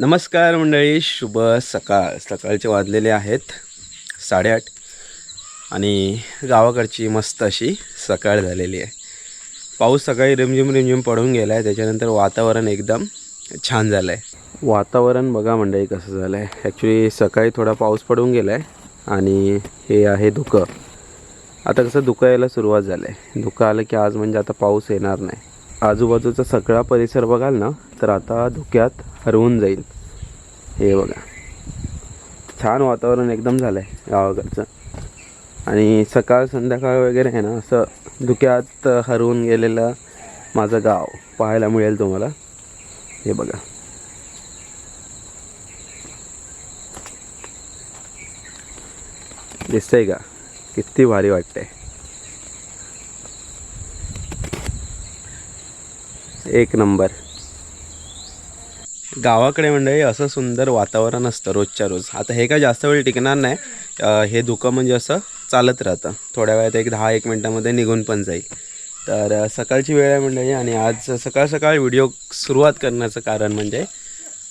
नमस्कार मंडळी शुभ सकाळ. सकाळचे वाजलेले आहेत साडेआठ आणि गावाकडची मस्त अशी सकाळ झालेली आहे. पाऊस सकाळी रिमझिम रिमझिम पडून गेला आहे त्याच्यानंतर वातावरण एकदम छान झालं आहे वातावरण बघा मंडळी कसं झालं आहे ॲक्च्युली सकाळी थोडा पाऊस पडून गेला आहे आणि हे आहे धुकं. आता कसं धुकं यायला सुरुवात झालं आहे धुकं आलं की आज म्हणजे आता पाऊस येणार नाही. आजूबाजूचा सगळा परिसर बघाल ना तर आता धुक्यात हरवून जाईल. हे बघा. छान वातावरण एकदम झालं आहे गावाकडचं. आणि सकाळ संध्याकाळ वगैरे आहे ना असं धुक्यात हरवून गेलेलं माझं गाव पाहायला मिळेल तुम्हाला. हे बघा. दिसतंय का? किती भारी वाटतंय. एक नंबर. गावाकडे मंडळी असं सुंदर वातावरण असतं रोजच्या रोज. आता हे काय जास्त वेळ टिकणार नाही. हे धुकं म्हणजे असं चालत राहतं. थोड्या वेळात एक दहा एक मिनटामध्ये निघून पण जाईल. तर सकाळची वेळ आहे मंडळी आणि आज सकाळ सकाळ व्हिडिओ सुरुवात करण्याचं कारण म्हणजे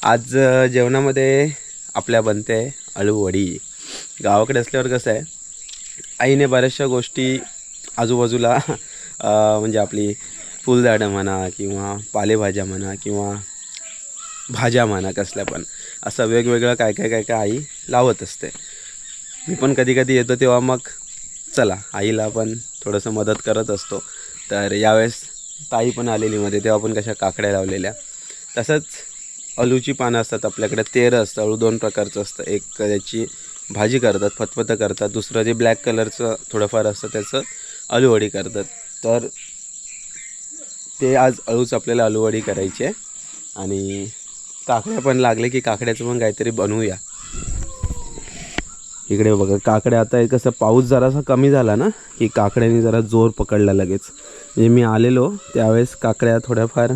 आज जेवणामध्ये आपल्या बनते अळूवडी. गावाकडे असल्यावर कसं आहे आईने बऱ्याचशा गोष्टी आजूबाजूला म्हणजे आपली फुलझाडं म्हणा किंवा पालेभाज्या म्हणा किंवा भाज्या म्हणा कसल्या पण असं वेगवेगळं काय काय काय काय आई लावत असते. मी पण कधी कधी येतो तेव्हा मग चला आईला पण थोडंसं मदत करत असतो. तर यावेळेस ताई पण आलेली मध्ये तेव्हा पण कशा काकड्या लावलेल्या. तसंच अळूची पानं असतात आपल्याकडे तेरं असतं अळू दोन प्रकारचं असतं. एक त्याची भाजी करतात फतफतं करतात. दुसरं जे ब्लॅक कलरचं थोडंफार असतं त्याचं अळूवडी करतात. तर ते आज अळूच आपल्याला अळूवडी करायची आहे. आणि काकड्या पण लागले की काकड्याचं पण काहीतरी बनवूया. इकडे बघा काकड्या आता कसं पाऊस जरासा कमी झाला ना की काकड्याने जरा जोर पकडला लगेच. म्हणजे मी आलेलो त्यावेळेस काकड्या थोड्याफार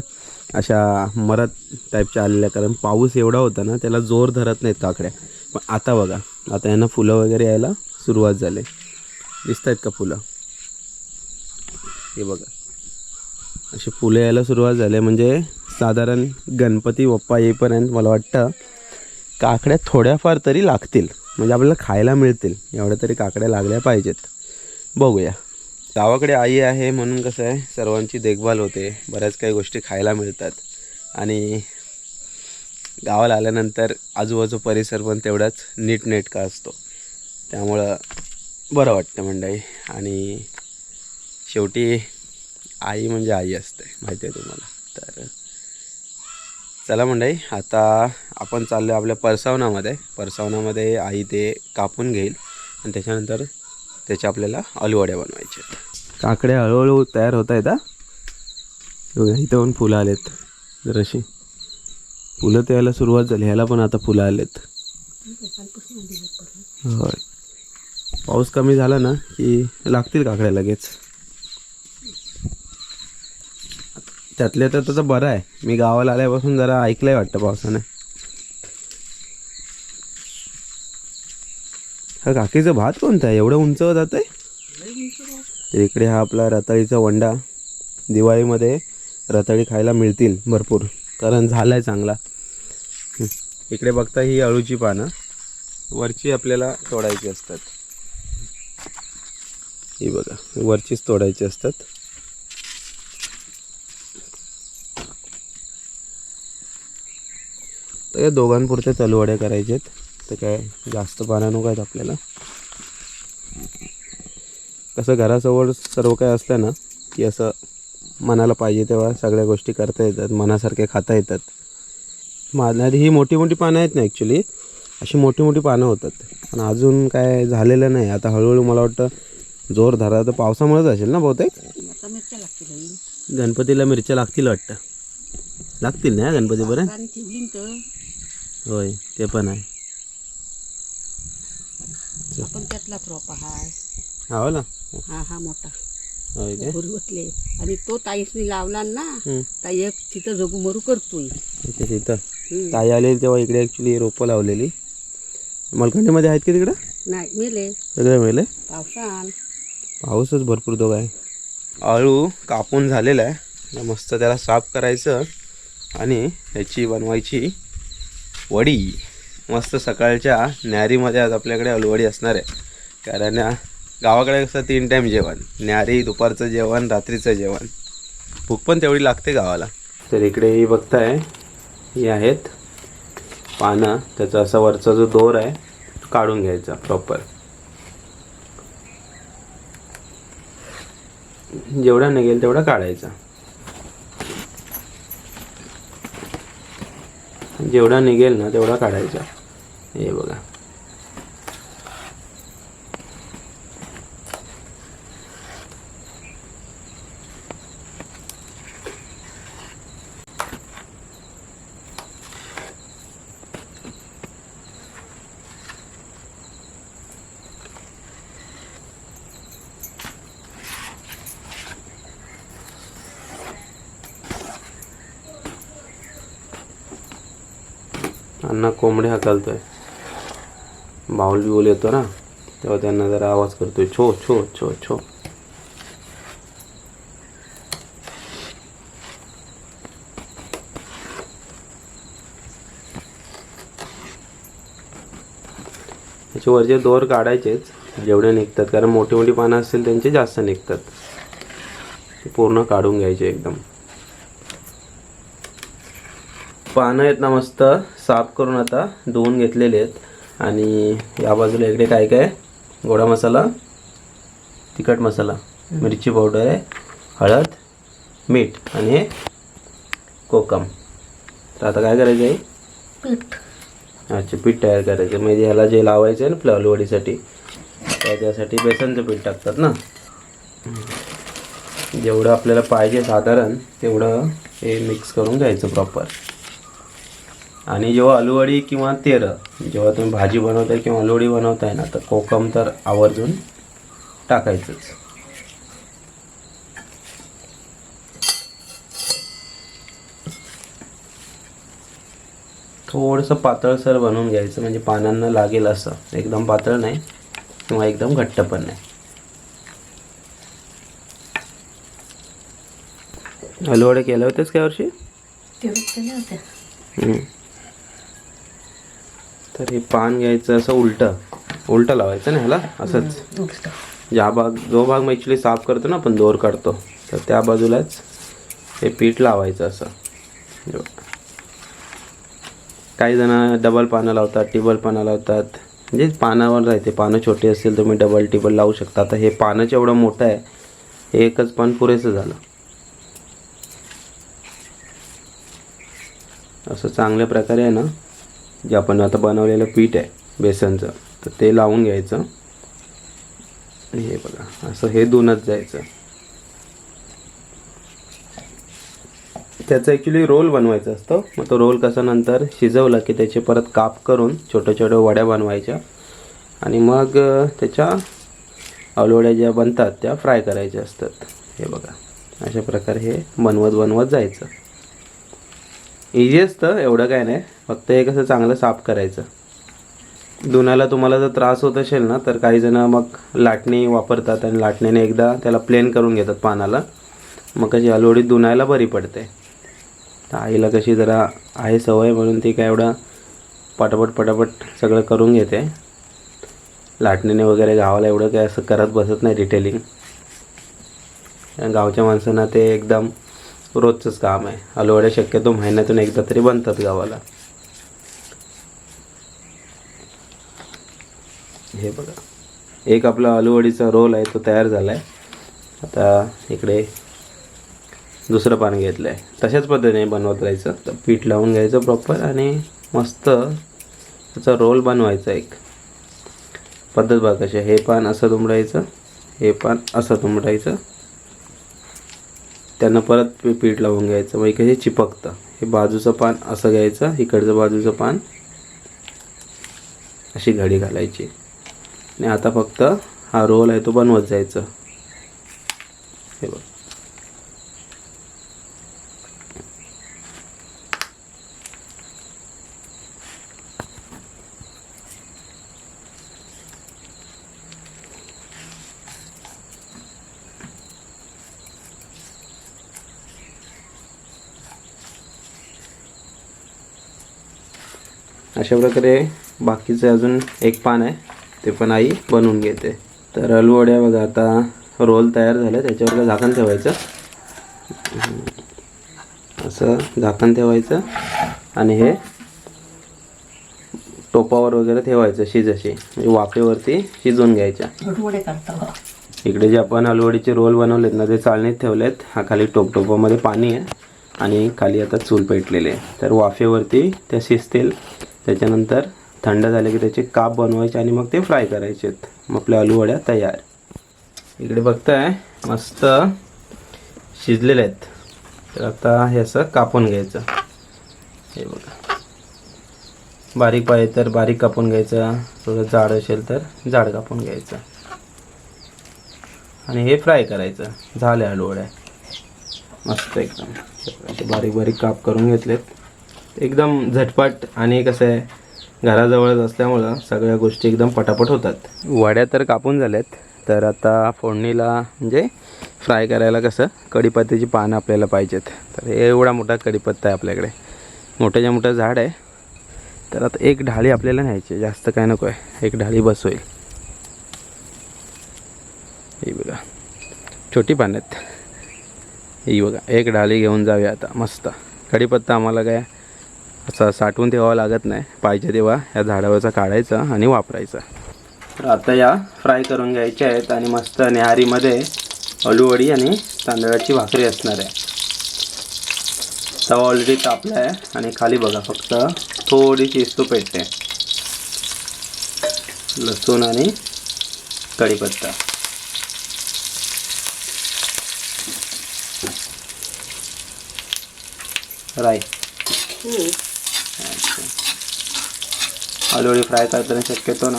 अशा मरत टाईपच्या आलेल्या कारण पाऊस एवढा होता ना त्याला जोर धरत नाहीत काकड्या. पण आता बघा आता यांना फुलं वगैरे यायला सुरुवात झाली. दिसत आहेत का फुलं? हे बघा. अशी फुलं यायला सुरुवात झाली म्हणजे साधारण गणपती बाप्पा येईपर्यंत मला वाटतं काकड्या थोड्याफार तरी लागतील. म्हणजे आपल्याला खायला मिळतील. एवढ्या तरी काकड्या लागल्या पाहिजेत. बघूया. गावाकडे आई आहे म्हणून कसं आहे सर्वांची देखभाल होते. बऱ्याच काही गोष्टी खायला मिळतात. आणि गावाला आल्यानंतर आजूबाजू परिसर पण तेवढाच नीटनेटका असतो. त्यामुळं बरं वाटतं मंडळी. आणि शेवटी आई म्हणजे आई असते माहिती आहे तुम्हाला. तर चला मंडई आता आपण चाललो आपल्या परसावनामध्ये. परसावनामध्ये आई ते कापून घेईल आणि त्याच्यानंतर त्याच्या आपल्याला अलवड्या बनवायचे आहेत. हळूहळू तयार होत आहेत बघा इथं पण फुलं आलेत. जराशी. फुलं तर यायला सुरुवात झाली ह्याला पण आता फुलं आलेत. होय. पाऊस कमी झाला ना की लागतील काकड्या लगेच. त्यातल्या तर त्याचं बरं आहे. मी गावाला आल्यापासून जरा ऐकलंय वाटतं पावसाने. हा काकीचं भात कोणता आहे? एवढं उंच जात आहे तर इकडे हा आपला रताळीचा वंडा. दिवाळीमध्ये रताळी खायला मिळतील भरपूर. कारण झाला आहे चांगला इकडे बघता ही अळूची पानं. वरची आपल्याला तोडायची असतात. ही बघा वरचीच तोडायची असतात. तर या दोघांपुरत्या चालूवड्या करायच्या आहेत तर काय जास्त पाण्या नको आहेत आपल्याला. कसं घराजवळ सर्व काय असलं ना की असं मनाला पाहिजे तेव्हा सगळ्या गोष्टी करता येतात मनासारखे खाता येतात. माझ्या ही मोठी मोठी पानं आहेत ना ॲक्च्युली अशी मोठी मोठी पानं होतात. पण अजून काय झालेलं नाही. आता हळूहळू मला वाटतं जोर धरा. तर पावसामुळेच असेल ना बहुतेक? आता मिरच्या लागतील गणपतीला मिरच्या लागतील वाटतं. लागतील ना गणपतीपर्यंत? होय ते पण आहे. आपण त्यातलाच रोपा हाय हो ना. हा हा मोठा. होय काय? आणि तो ताईसनी लावला ना हं. ताई एक तिथं जगू मरू करतोय. तिथं. हं. ताई आलेली तेव्हा इकडे ॲक्च्युली रोपं लावलेली. मलखंडीमध्ये आहेत की तिकडं? नाही मेले. सगळे मिळले पावसान पाऊसच भरपूर तो काय. आळू कापून झालेला आहे. मस्त त्याला साफ करायचं आणि ह्याची बनवायची वडी. मस्त सकाळच्या न्यारीमध्ये आज आपल्याकडे अलवडी असणार आहे. कारण गावाकडे कसं तीन टाईम जेवण. न्यारी दुपारचं जेवण रात्रीचं जेवण. भूक पण तेवढी लागते गावाला. तर इकडे ही बघताय ही आहेत पानं. त्याचा असा वरचा जो दोर आहे तो काढून घ्यायचा प्रॉपर जेवढा निघेल तेवढा काढायचा. जेवढा निघेल ना तेवढा काढायचा. हे बघा. अण्णा कोंबडे हाकलतोय बाऊल बिऊल येतो ना तेव्हा त्यांना जरा आवाज करतोय. छो छो छो छो. त्याचे वरचे दोर काढायचेच जेवढे निघतात कारण मोठी मोठी पानं असतील त्यांचे जास्त निघतात. ते पूर्ण काढून घ्यायचे एकदम. पानं आहेत ना मस्त. साफ करून आता धुवून घेतलेले आहेत. आणि या बाजूला इकडे काय काय? गोडा मसाला तिखट मसाला मिरची पावडर आहे हळद मीठ आणि कोकम. तर आता काय करायचं आहे? पीठ. अच्छा पीठ तयार करायचं. म्हणजे ह्याला जे लावायचं आहे ना तर त्यासाठी बेसनचं पीठ टाकतात ना? जेवढं आपल्याला पाहिजे साधारण तेवढं हे मिक्स करून घ्यायचं प्रॉपर आणि जेव्हा आलूवडी किंवा तेरं जेव्हा तुम्ही भाजी बनवताय किंवा आलूवडी बनवताय ना तर कोकम तर आवर्जून टाकायचंच. थोडंसं पातळसर बनवून घ्यायचं म्हणजे पानांना लागेल असं. एकदम पातळ नाही किंवा एकदम घट्ट पण नाही. आलूवडे केले होतेस काय वर्षी? हम्म. तर हे पान घ्यायचं असं उलटं. उलटं लावायचं ना ह्याला? असंच. ज्या भाग जो भाग ॲक्च्युली साफ करतो ना आपण दोर काढतो. तर त्या बाजूलाच हे पीठ लावायचं असं. काही जण डबल पानं लावतात टिबल पानं लावतात. म्हणजे पानावर राहते पानं छोटी असतील तुम्ही डबल टिबल लावू शकता. आता हे पानच एवढं मोठं आहे हे एकच पान पुरेसं झालं. असं चांगल्या प्रकारे आहे ना? जे आपण आता बनवलेलं पीठ आहे बेसनचं तर ते लावून घ्यायचं. हे बघा असं हे दोनच जायचं त्याचं ॲक्च्युली रोल बनवायचा असतो. मग तो रोल कसा नंतर शिजवला की त्याचे परत काप करून छोट्या छोट्या वड्या बनवायच्या. आणि मग त्याच्या आलवड्या ज्या बनतात त्या फ्राय करायच्या असतात. हे बघा अशा प्रकारे हे बनवत बनवत जायचं. इझी असतं एवढं काय नाही. फक्त हे कसं चांगलं साफ करायचं. धुण्याला तुम्हाला जर त्रास होत असेल ना तर काही जण मग लाटणी वापरतात आणि लाटणीने एकदा त्याला प्लेन करून घेतात पानाला. मग कशी हलवडी धुण्याला बरी पडते. तर आईला कशी जरा आहे सवय म्हणून ती काय एवढं पटापट पटापट सगळं करून घेते. लाटणीने वगैरे गावाला एवढं काय असं करत बसत नाही डिटेलिंग गावच्या माणसांना ते एकदम रोजचंच काम आहे. हलवड्या शक्यतो महिन्यातून एकदा तरी बनतात गावाला. हे बघा. एक आपला अलुवडीचा रोल आहे तो तयार झाला आहे आता इकडे दुसरं पान घेतलं आहे तशाच पद्धतीने बनवत राहायचं. तर पीठ लावून घ्यायचं प्रॉपर आणि मस्त त्याचा रोल बनवायचा एक. पद्धत बघा कशी आहे. हे पान असं दुमडायचं हे पान असं दुमडायचं. त्यांना परत पीठ लावून घ्यायचं. मग इकडे चिपकतं. हे बाजूचं पान असं घ्यायचं इकडचं बाजूचं पान अशी घडी घालायची. आणि आता फक्त हा रोल आहे तो बनवत जायचं. हे बघ. अशा प्रकारे बाकीचं अजून एक पान आहे. ते पण आई बनवून घेते. तर अलुवड्या बघा आता रोल तयार झाले त्याच्यावर झाकण ठेवायचं? असं झाकण ठेवायचं आणि हे टोपावर वगैरे ठेवायचं शिजाशी. म्हणजे वाफेवरती शिजवून घ्यायच्या. इकडे जे आपण हलवडीचे रोल बनवलेत ना ते चाळणीत ठेवलेत. हा खाली टोपटोपामध्ये पाणी आहे आणि खाली आता चूल पेटलेले आहे. तर वाफेवरती त्या शिजतील. त्याच्यानंतर थंड झाले की त्याचे काप बनवायचे आणि मग ते फ्राय करायचे. मग आपल्या आलूवड्या तयार. इकडे बघताय मस्त शिजलेले आहेत. तर आता हे असं कापून घ्यायचं. हे बघा. बारीक पाहिजे तर बारीक कापून घ्यायचं. थोडं जाड असेल तर जाड कापून घ्यायचं. आणि हे फ्राय करायचं. झाले हलवड्या मस्त एकदम. बारीक बारीक काप करून घेतलेत. एकदम झटपट आणि कसं आहे घराजवळच असल्यामुळं सगळ्या गोष्टी एकदम पटापट होतात. वड्या तर कापून झाल्यात. तर आता फोडणीला म्हणजे फ्राय करायला कसं कढीपत्त्याची पानं आपल्याला पाहिजेत. तर एवढा मोठा कढीपत्ता आहे आपल्याकडे. मोठ्याच्या मोठं झाड आहे. तर आता एक ढाळी आपल्याला न्यायची आहे. जास्त काय नको आहे. एक ढाळी बस होईल. ही बघा. छोटी पानं आहेत. ही बघा. एक ढाळी घेऊन जाऊया आता. मस्त. कढीपत्ता आम्हाला काय असं साठवून ठेवावं लागत नाही. पाहिजे तेव्हा या झाडावरचा काढायचा आणि वापरायचा. तर आता या फ्राय करून घ्यायच्या आहेत आणि मस्त न्याहारीमध्ये अळूवडी आणि तांदळाची भाकरी असणार आहे. तवा ऑलरेडी तापला आहे आणि खाली बघा फक्त थोडी चिस्तू पेटते लसूण आणि कढीपत्ता. राय आलूवडी फ्राय करताना शक्यतो ना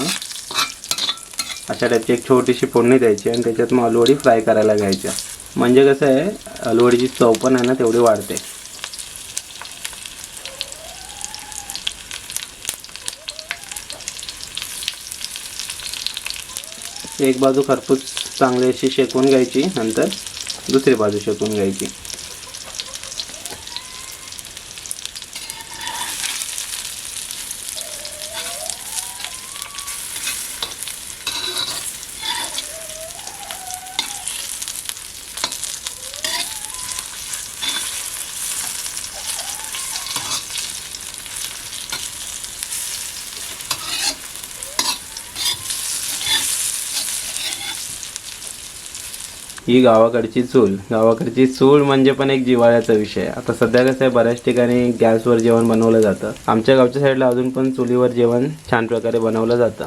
अशा टाईपची एक छोटीशी फोडणी द्यायची आणि त्याच्यात मग आलूवडी फ्राय करायला घ्यायच्या. म्हणजे कसं आहे आलूवडीची चव पण आहे ना तेवढी वाढते. एक बाजू खरपूस चांगली अशी शेकून घ्यायची नंतर दुसरी बाजू शेकून घ्यायची. ही गावाकडची चूल. गावाकडची चूल म्हणजे पण एक जिव्हाळ्याचा विषय. आता सध्या कसं आहे बऱ्याच ठिकाणी गॅसवर जेवण बनवलं जातं. आमच्या गावच्या साईडला अजून पण चुलीवर जेवण छान प्रकारे बनवलं जातं.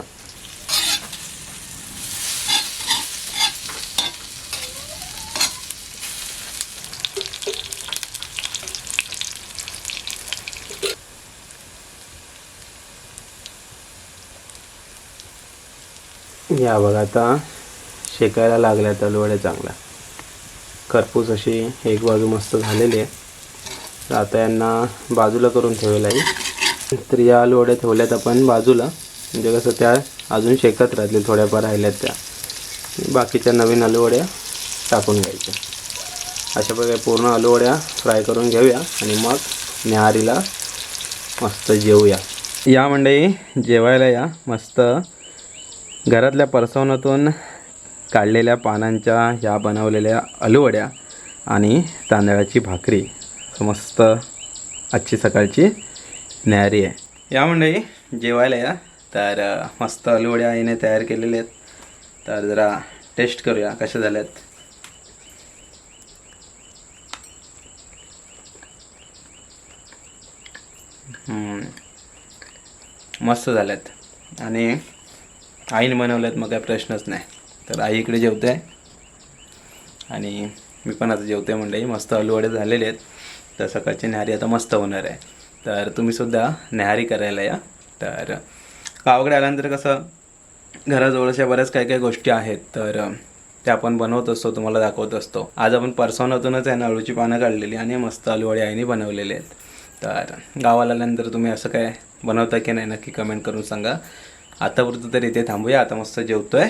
या बघा आता. शेकायला लागल्या तलवड्या चांगला. खरपूस अशी एक बाजू मस्त झालेली आहे. आता यांना बाजूला करून ठेवेला आहे तर या लोड्या ठेवल्यात आपण बाजूला. म्हणजे कसं त्या अजून शेकत राहतील थोड्याफार राहिल्यात त्या. बाकीच्या नवीन आलूवड्या टाकून घ्यायच्या. अशा प्रकारे पूर्ण आलूवड्या फ्राय करून घेऊया आणि मग न्याहारीला मस्त जेवूया. या मंडळी जेवायला या. मस्त घरातल्या परसवनातून काढलेल्या पानांच्या ह्या बनवलेल्या अलुवड्या आणि तांदळाची भाकरी. मस्त आजची सकाळची न्यारी आहे. या मंडळी जेवायला या. तर मस्त अलुवड्या आईने तयार केलेल्या आहेत. तर जरा टेस्ट करूया कशा झाल्यात. मस्त झाल्यात. आणि आईने बनवल्यात मग काय प्रश्नच नाही. तर आई इकडे जेवते. आहे आणि मी पण आता जेवते मंडळी मस्त अलुवडे झालेले आहेत. तर सकाळची न्याहारी आता मस्त होणार आहे. तर तुम्हीसुद्धा न्याहारी करायला या. तर गावाकडे आल्यानंतर कसं घराजवळच्या बऱ्याच काही काही गोष्टी आहेत. तर त्या आपण बनवत असतो तुम्हाला दाखवत असतो. आज आपण परसवनातूनच आहे ना अळूची पानं काढलेली आणि मस्त अलुवडे आईने बनवलेले आहेत. तर गावाला आल्यानंतर तुम्ही असं काय बनवता की नाही नक्की कमेंट करून सांगा. आतापुरतं तर इथे थांबूया. आता मस्त जेवतो आहे